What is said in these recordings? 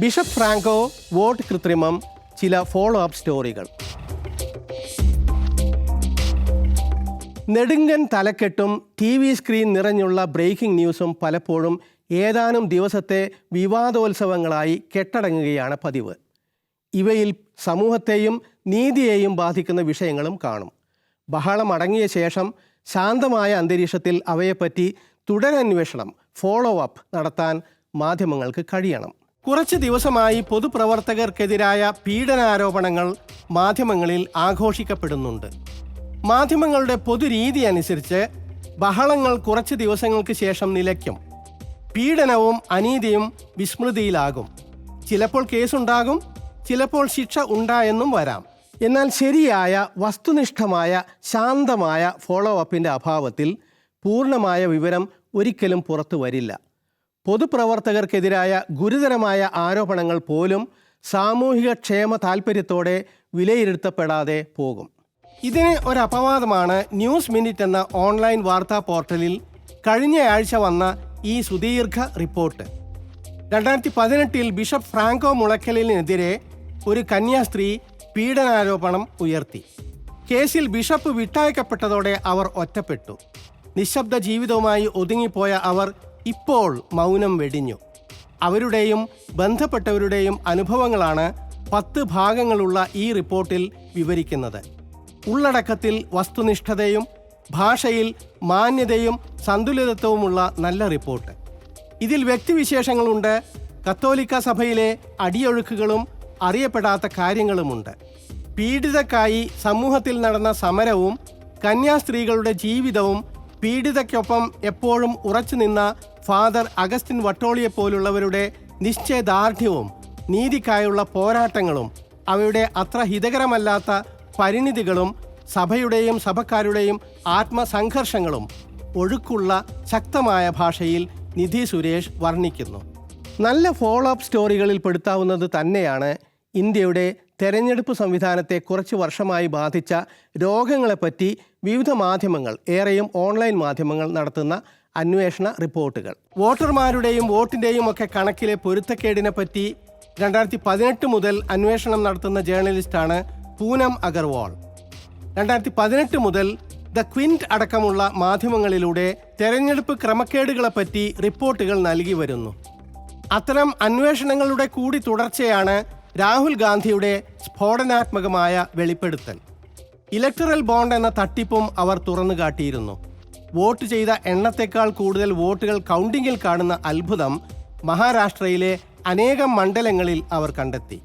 Bishop Franco vote കൃത്രിമം ചില follow up സ്റ്റോറികൾ. നെടുങ്കൻ തലക്കെട്ടും ടി വി സ്ക്രീൻ നിറഞ്ഞുള്ള ബ്രേക്കിംഗ് ന്യൂസും പലപ്പോഴും ഏതാനും ദിവസത്തെ വിവാദോത്സവങ്ങളായി കെട്ടടങ്ങുകയാണ് പതിവ്. ഇവയിൽ സമൂഹത്തെയും നീതിയെയും ബാധിക്കുന്ന വിഷയങ്ങളും കാണും. ബഹളം അടങ്ങിയ ശേഷം ശാന്തമായ അന്തരീക്ഷത്തിൽ അവയെപ്പറ്റി തുടരന്വേഷണം ഫോളോ അപ്പ് നടത്താൻ മാധ്യമങ്ങൾക്ക് കഴിയണം. കുറച്ച് ദിവസമായി പൊതുപ്രവർത്തകർക്കെതിരായ പീഡനാരോപണങ്ങൾ മാധ്യമങ്ങളിൽ ആഘോഷിക്കപ്പെടുന്നുണ്ട്. മാധ്യമങ്ങളുടെ പൊതുരീതി അനുസരിച്ച് ബഹളങ്ങൾ കുറച്ച് ദിവസങ്ങൾക്ക് ശേഷം നിലയ്ക്കും. പീഡനവും അനീതിയും വിസ്മൃതിയിലാകും. ചിലപ്പോൾ കേസുണ്ടാകും ചിലപ്പോൾ ശിക്ഷ ഉണ്ടായെന്നും വരാം. എന്നാൽ ശരിയായ വസ്തുനിഷ്ഠമായ ശാന്തമായ ഫോളോ അപ്പിന്റെ അഭാവത്തിൽ പൂർണമായ വിവരം ഒരിക്കലും പുറത്തു വരില്ല. പൊതുപ്രവർത്തകർക്കെതിരായ ഗുരുതരമായ ആരോപണങ്ങൾ പോലും സാമൂഹിക ക്ഷേമ താൽപ്പര്യത്തോടെ വിലയിരുത്തപ്പെടാതെ പോകും. ഇതിന് ഒരു അപവാദമാണ് ന്യൂസ് മിനിറ്റ് എന്ന ഓൺലൈൻ വാർത്താ പോർട്ടലിൽ കഴിഞ്ഞയാഴ്ച വന്ന ഈ സുദീർഘ റിപ്പോർട്ട്. രണ്ടായിരത്തി പതിനെട്ടിൽ ബിഷപ്പ് ഫ്രാങ്കോ മുളയ്ക്കലിനെതിരെ ഒരു കന്യാസ്ത്രീ പീഡനാരോപണം ഉയർത്തി. കേസിൽ ബിഷപ്പ് വിട്ടയക്കപ്പെട്ടതോടെ അവർ ഒറ്റപ്പെട്ടു. നിശബ്ദ ജീവിതവുമായി ഒതുങ്ങിപ്പോയ അവർ ഇപ്പോൾ മൗനം വെടിഞ്ഞു. അവരുടെയും ബന്ധപ്പെട്ടവരുടെയും അനുഭവങ്ങളാണ് പത്ത് ഭാഗങ്ങളുള്ള ഈ റിപ്പോർട്ടിൽ വിവരിക്കുന്നത്. ഉള്ളടക്കത്തിൽ വസ്തുനിഷ്ഠതയും ഭാഷയിൽ മാന്യതയും സന്തുലിതത്വവുമുള്ള നല്ല റിപ്പോർട്ട്. ഇതിൽ വ്യക്തിവിശേഷങ്ങളുണ്ട് കത്തോലിക്ക സഭയിലെ അടിയൊഴുക്കുകളും അറിയപ്പെടാത്ത കാര്യങ്ങളുമുണ്ട്. പീഡിതക്കായി സമൂഹത്തിൽ നടന്ന സമരവും കന്യാസ്ത്രീകളുടെ ജീവിതവും പീഡിതയ്ക്കൊപ്പം എപ്പോഴും ഉറച്ചു നിന്ന ഫാദർ അഗസ്റ്റിൻ വട്ടോളിയെ പോലുള്ളവരുടെ നിശ്ചയദാർഢ്യവും നീതിക്കായുള്ള പോരാട്ടങ്ങളും അവയുടെ അത്ര ഹിതകരമല്ലാത്ത പരിണിതികളും സഭയുടെയും സഭക്കാരുടെയും ആത്മസംഘർഷങ്ങളും ഒഴുക്കുള്ള ശക്തമായ ഭാഷയിൽ നിധി സുരേഷ് വർണിക്കുന്നു. നല്ല ഫോളോ അപ്പ് സ്റ്റോറികളിൽ പെടുത്താവുന്നത് തന്നെയാണ് ഇന്ത്യയുടെ തെരഞ്ഞെടുപ്പ് സംവിധാനത്തെ കുറച്ച് വർഷമായി ബാധിച്ച രോഗങ്ങളെപ്പറ്റി വിവിധ മാധ്യമങ്ങൾ ഏറെയും ഓൺലൈൻ മാധ്യമങ്ങൾ നടത്തുന്ന അന്വേഷണ റിപ്പോർട്ടുകൾ. വോട്ടർമാരുടെയും വോട്ടിന്റെയും ഒക്കെ കണക്കിലെ പൊരുത്തക്കേടിനെ പറ്റി രണ്ടായിരത്തി പതിനെട്ട് മുതൽ അന്വേഷണം നടത്തുന്ന ജേർണലിസ്റ്റാണ് പൂനം അഗർവാൾ. രണ്ടായിരത്തി പതിനെട്ട് മുതൽ ദ ക്വിന്റ് അടക്കമുള്ള മാധ്യമങ്ങളിലൂടെ തെരഞ്ഞെടുപ്പ് ക്രമക്കേടുകളെപ്പറ്റി റിപ്പോർട്ടുകൾ നൽകി വരുന്നു. അത്തരം അന്വേഷണങ്ങളുടെ കൂടി തുടർച്ചയാണ് രാഹുൽ ഗാന്ധിയുടെ സ്ഫോടനാത്മകമായ വെളിപ്പെടുത്തൽ. ഇലക്ടറൽ ബോണ്ട് എന്ന തട്ടിപ്പും അവർ തുറന്നു കാട്ടിയിരുന്നു. വോട്ട് ചെയ്ത എണ്ണത്തെക്കാൾ കൂടുതൽ വോട്ടുകൾ കൗണ്ടിങ്ങിൽ കാണുന്ന അത്ഭുതം മഹാരാഷ്ട്രയിലെ അനേകം മണ്ഡലങ്ങളിൽ അവർ കണ്ടെത്തി.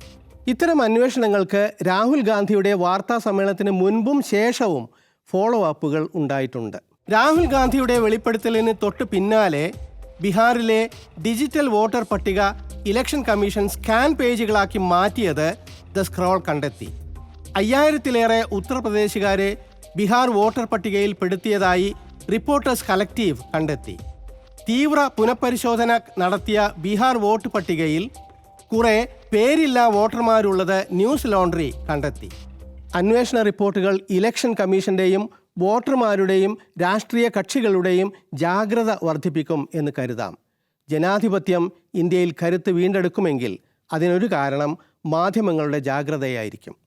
ഇത്തരം അന്വേഷണങ്ങൾക്ക് രാഹുൽ ഗാന്ധിയുടെ വാർത്താ സമ്മേളനത്തിന് മുൻപും ശേഷവും ഫോളോ അപ്പുകൾ ഉണ്ടായിട്ടുണ്ട്. രാഹുൽ ഗാന്ധിയുടെ വെളിപ്പെടുത്തലിന് തൊട്ട് പിന്നാലെ ബീഹാറിലെ ഡിജിറ്റൽ വോട്ടർ പട്ടിക ഇലക്ഷൻ കമ്മീഷൻ സ്കാൻ പേജുകളാക്കി മാറ്റിയത് ദ സ്ക്രോൾ കണ്ടെത്തി. അയ്യായിരത്തിലേറെ ഉത്തർപ്രദേശുകാരെ ബീഹാർ വോട്ടർ പട്ടികയിൽ പെടുത്തിയതായി റിപ്പോർട്ടേഴ്സ് കളക്റ്റീവ് കണ്ടെത്തി. തീവ്ര പുനഃപരിശോധന നടത്തിയ ബീഹാർ വോട്ട് പട്ടികയിൽ കുറെ പേരില്ല വോട്ടർമാരുള്ളത് ന്യൂസ് ലോണ്ടറി കണ്ടെത്തി. അന്വേഷണ റിപ്പോർട്ടുകൾ ഇലക്ഷൻ കമ്മീഷന്റെയും വോട്ടർമാരുടെയും രാഷ്ട്രീയ കക്ഷികളുടെയും ജാഗ്രത വർദ്ധിപ്പിക്കും എന്ന് കരുതാം. ജനാധിപത്യം ഇന്ത്യയിൽ കരുത്ത് വീണ്ടെടുക്കുമെങ്കിൽ അതിനൊരു കാരണം മാധ്യമങ്ങളുടെ ജാഗ്രതയായിരിക്കും.